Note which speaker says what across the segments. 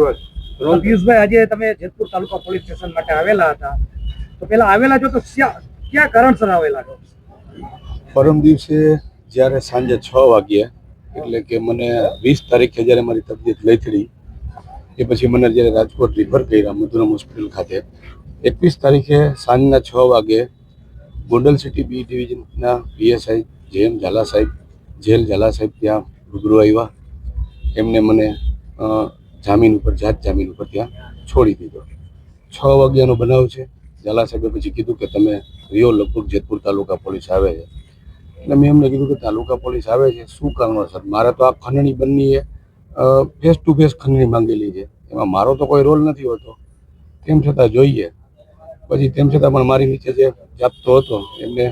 Speaker 1: રોજ.
Speaker 2: પિયુષભાઈ આજે તમે જેતપુર તાલુકા પોલીસ સ્ટેશન માટે આવેલા હતા. તો પેલા આવેલા છો તો ક્યાં ક્યાં કારણસર આવેલા છો?
Speaker 1: પરમ દિવસે જ્યારે સાંજે છ વાગ્યે એટલે કે મને વીસ તારીખે જ્યારે મારી તબિયત લથડી એ પછી મને જ્યારે રાજકોટ રિફર કર્યા મધુરમ હોસ્પિટલ ખાતે એકવીસ તારીખે સાંજના છ વાગે ગોંડલ સિટી બી ડિવિઝનના પીએસઆઈ જેએમ ઝાલા સાહેબ જેલ ઝાલા સાહેબ ત્યાં રૂબરૂ આવ્યા. એમને મને જામીન ઉપર, જાત જામીન ઉપર ત્યાં છોડી દીધો. છ વાગ્યાનો બનાવ છે. ઝાલા સાહેબે પછી કીધું કે તમે રિયો લગભગ જેતપુર તાલુકા પોલીસ આવે છે. એટલે મેં એમને કીધું કે તાલુકા પોલીસ આવે છે, શું કારણોસર? મારે તો આ ખંડણી બંનીએ ફેસ ટુ ફેસ ખંડણી માંગેલી છે. એમાં મારો તો કોઈ રોલ નથી હોતો. તેમ છતાં જોઈએ. પછી તેમ છતાં પણ મારી નીચે જે જાપતો હતો, એમને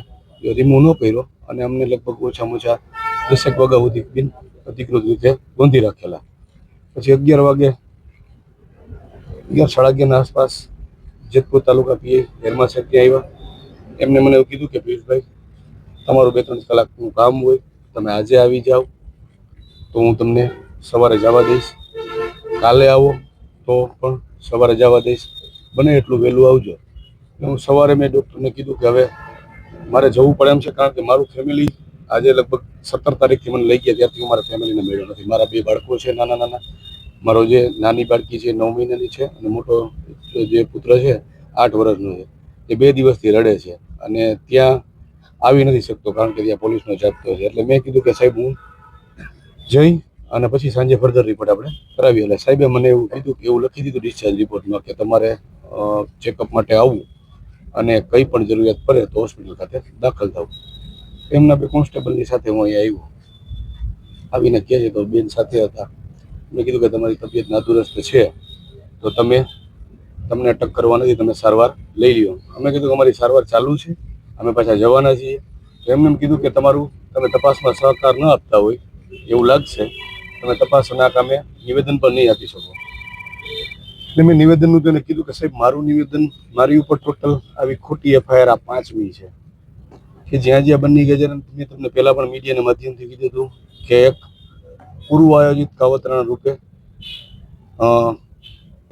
Speaker 1: રિમૂવ ન કર્યો અને અમને લગભગ ઓછામાં ઓછા દસેક વાગ્યા સુધી બિન અધિકૃત રીતે ગોંધી રાખેલા. પછી અગિયાર વાગે, અગિયાર સાડા અગિયારના આસપાસ જેતપુર તાલુકા પીએ હેરમા સાહેબ ત્યાં આવ્યા. એમને મને એવું કીધું કે, પિયુષભાઈ, તમારું બે ત્રણ કલાકનું કામ હોય, તમે આજે આવી જાઓ, તો હું તમને સવારે જવા દઈશ. કાલે આવો, તો પણ સવારે જવા દઈશ. બને એટલું વહેલું આવજો. હું સવારે મેં ડૉક્ટરને કીધું કે, હવે મારે જવું પડે એમ છે, કારણ કે મારું ફેમિલી આજે લગભગ સત્તર તારીખથી મને લઈ ગયા, ત્યારથી મારા ફેમિલીને મળ્યો નથી. મારા બે બાળકો છે, નાના નાના. મારો જે નાની બાળકી છે નવ મહિનાની છે અને મોટો જે પુત્ર છે, આઠ વર્ષનો છે. એ બે દિવસથી રડે છે અને ત્યાં આવી નથી શકતો કારણ કે ત્યાં પોલીસનો જાપતો છે. એટલે મેં કીધું કે સાહેબ હું જઈ અને પછી સાંજે ફર્ધર રિપોર્ટ આપણે કરાવીએ. એટલે સાહેબે મને એવું કીધું કે એવું લખી દીધું ડિસ્ચાર્જ રિપોર્ટમાં કે તમારે ચેકઅપ માટે આવવું અને કંઈ પણ જરૂરિયાત પડે તો હોસ્પિટલ ખાતે દાખલ થવું. એમના બે કોન્સ્ટેબલની સાથે હું અહીંયા આવ્યો. આવીને કહે છે તો બેન સાથે હતા. મેં કીધું કે તમારી તબિયત નાદુરસ્ત છે, તો તમે, તમને અટક કરવા નથી, તમે સારવાર લઈ લ્યો. અમે કીધું કે અમારી સારવાર ચાલુ છે, અમે પાછા જવાના છીએ. તો એમને એમ કીધું કે તમારું, તમે તપાસમાં સહકાર ન આપતા હોય, એવું લાગશે. તમે તપાસના કામે નિવેદન પણ નહીં આપી શકો. એટલે મેં નિવેદનનું તેને કીધું કે સાહેબ, મારું નિવેદન, મારી ઉપર ટોટલ આવી ખોટી એફઆઈઆર આ પાંચમી છે. કે જ્યાં જ્યાં બની ગયા મેં તમને પહેલા પણ મીડિયાના માધ્યમથી કીધું હતું કે એક પૂર્વ આયોજિત કાવતરાના રૂપે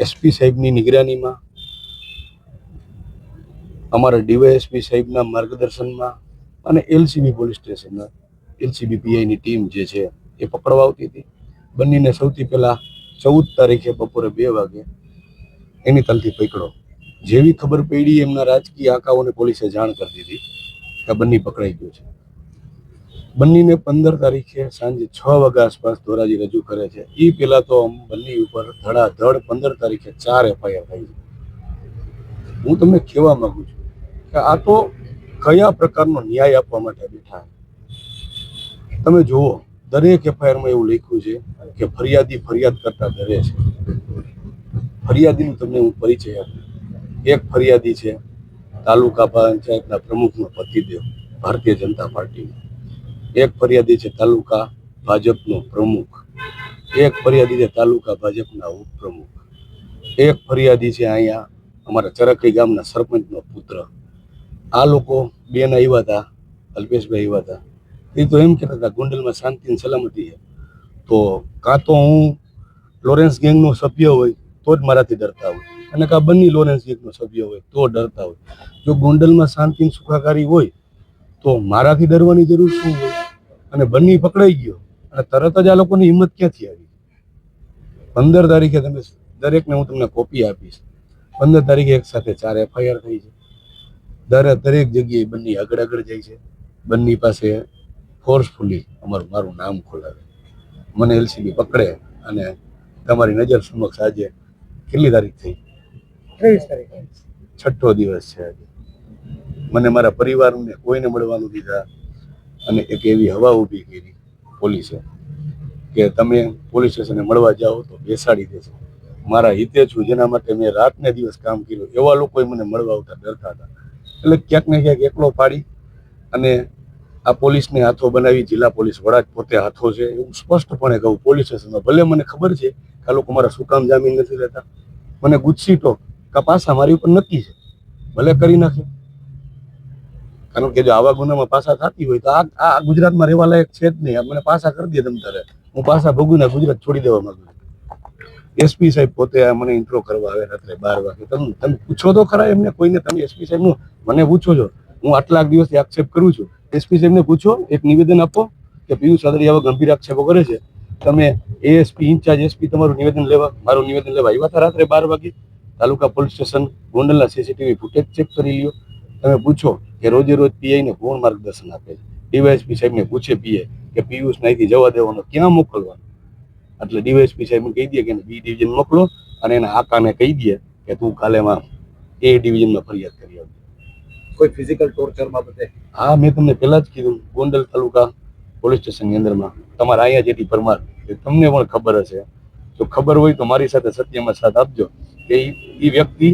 Speaker 1: એસપી સાહેબની નિગરાનીમાં, અમારા ડીવાયએસપી સાહેબના માર્ગદર્શનમાં અને એલસીબી પોલીસ સ્ટેશનના, એલસીબી પીઆઈની ટીમ જે છે એ પકડવા આવતી હતી. બંનેને સૌથી પહેલાં ચૌદ તારીખે બપોરે બે વાગે એની તલથી પકડો જેવી ખબર પડી એમના રાજકીય આંકાઓને પોલીસે જાણ કરી દીધી. આ બંને પકડાઈ ગયો છે. બંનેને પંદર તારીખે સાંજે છ વાગ્યા આસપાસ ધોરાજી રજૂ કરે છે. એ પહેલા તો બંને ઉપર ધડાધડ પંદર તારીખે ચાર એફઆઈઆર થઈ છે. હું તમને કહેવા માંગુ છું કે આ તો કયા પ્રકારનો ન્યાય આપવા માટે બેઠા તમે જુઓ, દરેક એફઆઈઆરમાં એવું લખ્યું છે કે ફરિયાદી ફરિયાદ કરતા ડરે છે. ફરિયાદીનું તમને હું પરિચય આપું. એક ફરિયાદી છે તાલુકા પંચાયતના પ્રમુખનો પતિદેવ ભારતીય જનતા પાર્ટીનો. એક ફરિયાદી છે તાલુકા ભાજપનો પ્રમુખ. એક ફરિયાદી છે તાલુકા ભાજપના ઉપપ્રમુખ. એક ફરિયાદી છે અહીંયા અમારા ચરકડી ગામના સરપંચનો પુત્ર. આ લોકો બેન આવ્યા હતા, અલ્પેશભાઈ આવ્યા હતા. એ તો એમ કહેતા હતા, ગોંડલમાં શાંતિ અને સલામતી છે. તો કાં તો હું લોરેન્સ ગેંગનો સભ્ય હોય, તો જ મારાથી ડરતા હોય. અને કાં બંને લોરેન્સ ગેંગનો સભ્ય હોય, તો ડરતા હોય. જો ગોંડલમાં શાંતિ સુખાકારી હોય, તો મારાથી ડરવાની જરૂર શું હોય? અને બંને પકડાઈ ગયો, અને તરત જ આ લોકોની હિંમત ક્યાંથી આવી? પંદર તારીખે તમે દરેકને હું તમને કોપી આપીશ. પંદર તારીખે એક સાથે ચાર એફઆઈઆર થઈ છે. દરે દરેક જગ્યાએ બંને આગળ આગળ જાય છે. બંને પાસે ફોર્સફુલી અમારું, મારું નામ ખોલાવે. મને એલસીબી પકડે અને તમારી નજર સમક્ષ આજે કેટલી તારીખ થઈ? છઠ્ઠો દિવસ છે મને મારા પરિવારને કોઈને મળવાનું દીધા અને એક એવી હવા ઊભી કરી પોલીસે કે તમે પોલીસ સ્ટેશને મળવા જાઓ તો બેસાડી દેશે મારા હિતે છું, જેના માટે મેં રાત ને દિવસ કામ કર્યું. એવા લોકોએ મને મળવા આવતા ડરતા હતા. એટલે ક્યાંક ને ક્યાંક એકલો પાડી અને આ પોલીસને હાથો બનાવી જિલ્લા પોલીસ વડા જ પોતે હાથો છે. એવું સ્પષ્ટપણે કહું, પોલીસ સ્ટેશનમાં ભલે મને ખબર છે કે આ લોકો મારા શું કામ જામીન નથી રહેતા મને ગુસ્સીટો કા પાસા મારી ઉપર નક્કી છે. ભલે કરી નાખે. કારણ કે જો આવા ગુનામાં પાસા થતી હોય તો આ આ ગુજરાતમાં રહેવા લાયક છે જ નહીં. મને પાસા કરી દે તમ તારે. હું પાસા ભોગવીને ગુજરાત છોડી દેવા માંગુ એસપી સાહેબ પોતે મને ઇન્ટ્રો કરવા આવે રાત્રે બાર વાગે. તમે તમે પૂછો તો ખરા એમને કોઈને. તમે એસપી સાહેબનું મને પૂછો છો. હું આટલા દિવસથી આક્ષેપ કરું છું. એસપી સાહેબને પૂછો, એક નિવેદન આપો કે પિયુષ સાદરી આવા ગંભીર આક્ષેપો કરે છે. તમે એએસપી ઇન્ચાર્જ એસપી તમારું નિવેદન લેવા મારું નિવેદન લેવા આવ્યા હતા રાત્રે બાર વાગે? તાલુકા પોલીસ સ્ટેશન ગોંડલના સીસીટીવી ફૂટેજ ચેક કરી લ્યો. તમે પૂછો કે રોજે રોજ પીઆઈને કોણ માર્ગદર્શન આપે છે. ડીવાયએસપી સાહેબને પૂછે પીએ કે પિયુષ અહીંથી જવા દેવાનો ક્યાં મોકલવાનો? એટલે ડીવાયએસપી સાહેબને કહી દે કે બી ડિવિઝન મોકલો અને એના આકાને કહી દે કે તું કાલેમાં એ ડિવિઝનમાં ફરિયાદ કરી આવજો.
Speaker 2: કોઈ ફિઝિકલ ટોર્ચર બાબતે?
Speaker 1: હા મેં તમને પહેલા જ કીધું ગોંડલ તાલુકા પોલીસ સ્ટેશનની અંદરમાં તમારા અહીંયા જેથી પરમાર એ તમને પણ ખબર હશે. જો ખબર હોય તો મારી સાથે સત્યમાં સાથ આપજો. કે એ વ્યક્તિ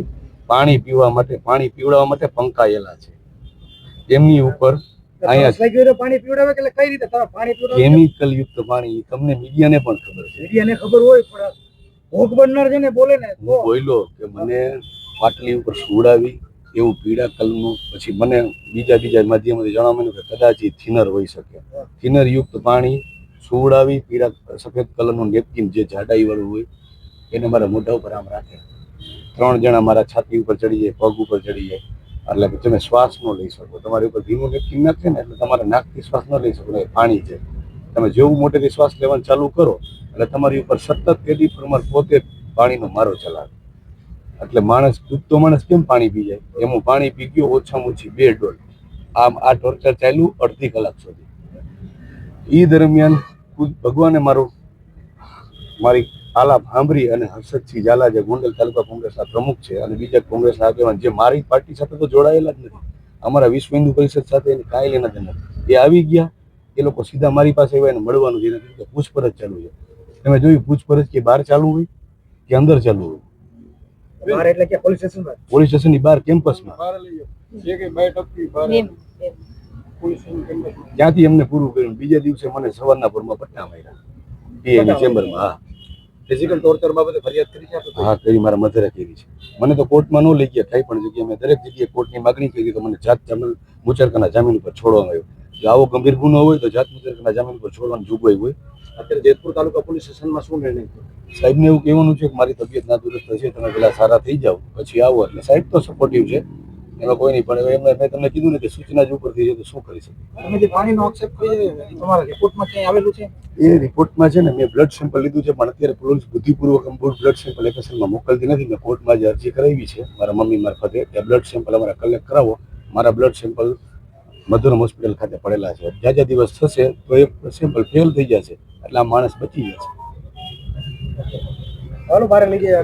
Speaker 1: પાણી પીવા માટે પાણી પીવડાવવા માટે પંકાયેલા છે. એમની ઉપર અહીંયા
Speaker 2: હોય પાણી પીવડાવે એટલે કઈ રીતે? પાણી પીવડાવે
Speaker 1: કેમિકલ યુક્ત પાણી તમને મીડિયાને પણ ખબર છે.
Speaker 2: મીડિયાને ખબર હોય પણ ભોગ બનનાર છે ને બોલે ને
Speaker 1: હું બોલ્યો કે મને પાટલી ઉપર સુવડાવી એવું પીળા કલરનું પછી મને બીજા બીજા માધ્યમથી જાણવા મળ્યું કે કદાચ એ થિનર હોઈ શકે. થિનર યુક્ત પાણી સુવડાવી પીળા સફેદ કલરનું નેપકિન જે જાડાઈ વાળું હોય એને મારા મોઢા ઉપર આમ રાખે. ત્રણ જણા મારા છાતી ઉપર ચડી જાય પગ ઉપર ચડી જાય એટલે કે તમે શ્વાસ ન લઈ શકો. તમારી ઉપર ભીનું નેપકિન નાખે ને, એટલે તમારે નાકથી શ્વાસ ન લઈ શકો, એ પાણી છે. તમે જેવું મોટેથી શ્વાસ લેવાનું ચાલુ કરો, એટલે તમારી ઉપર સતત તેદી પ્રમાણ પોતે પાણીનો મારો ચલાવે. એટલે માણસ, ડૂબતો માણસ કેમ પાણી પી જાય? એમ પાણી પી ગયો, ઓછામાં ઓછી બે ડોલ. આમ આ ટોર્ચર ચાલ્યું અડધી કલાક સુધી. એ દરમિયાન ભગવાને મારું, મારી આલાપ સાંભળી અને હર્ષદસિંહ ઝાલા જે ગોંડલ તાલુકા કોંગ્રેસના પ્રમુખ છે અને બીજા કોંગ્રેસના આગેવાન જે મારી પાર્ટી સાથે તો જોડાયેલા જ નથી. અમારા વિશ્વ હિન્દુ પરિષદ સાથે એને કાંઈ લેના દેના એ આવી ગયા એ લોકો સીધા મારી પાસે આવ્યા એને મળવાનું જેને કીધું કે પૂછપરછ ચાલુ છે. તમે જોયું પૂછપરછ કે બહાર ચાલુ હોય કે અંદર ચાલુ હોય?
Speaker 2: એટલે કે પોલીસ સ્ટેશન
Speaker 1: પોલીસ સ્ટેશનની બહાર કેમ્પસમાં. ત્યાંથી એમને પૂરું કર્યું. બીજા દિવસે મને સવારના પરમાં પટ્ટા માર્યા. પીએની ચેમ્બરમાં હા.
Speaker 2: ફિઝિકલ ટોર્ચર બાબતે ફરિયાદ કરી છે
Speaker 1: હા કરી મારા મધરે કરી છે. મને તો કોર્ટમાં ન લઈ ગયા કઈ પણ જગ્યાએ મેં દરેક જગ્યાએ કોર્ટની માગણી કરી તો મને જાત જામીન મુચરકાના જામીન ઉપર છોડવામાં આવ્યો. જો આવો ગંભીર ગુનો હોય તો જાત મુચરકાના જામીન ઉપર છોડવાની જોગવાઈ હોય.
Speaker 2: અત્યારે જેતપુર તાલુકા પોલીસ સ્ટેશનમાં શું નિર્ણય?
Speaker 1: સાહેબને એવું કહેવાનું છે કે મારી તબિયત ના દુરસ્ત છે તમે પેલા સારા થઈ જાઓ પછી આવો. એટલે સાહેબ તો સપોર્ટિવ છે. એમાં કોઈ નહીં પણ એમને મેં તમને કીધું ને કે સૂચના જ ઉપરથી છે તો શું કરી શકે.
Speaker 2: તમે જે પાણીનો આક્ષેપ કર્યો તમારા રિપોર્ટમાં ક્યાંય આવેલું છે?
Speaker 1: એ રિપોર્ટમાં છે ને મેં બ્લડ સેમ્પલ લીધું છે પણ અત્યારે પોલીસ બુદ્ધિપૂર્વક બ્લડ સેમ્પલ એફએસએલમાં મોકલતી નથી. મેં કોર્ટમાં જે અરજી કરાવી છે મારા મમ્મી મારફતે. કે બ્લડ સેમ્પલ અમારા કલેક્ટ કરાવો. મારા બ્લડ સેમ્પલ મધુરમ હોસ્પિટલ ખાતે પડેલા છે. જ્યાં જ્યાં દિવસ થશે તો એ સેમ્પલ ફેલ થઈ જશે. એટલે આ માણસ બચી જશે
Speaker 2: હાલો મારે લઈ જાય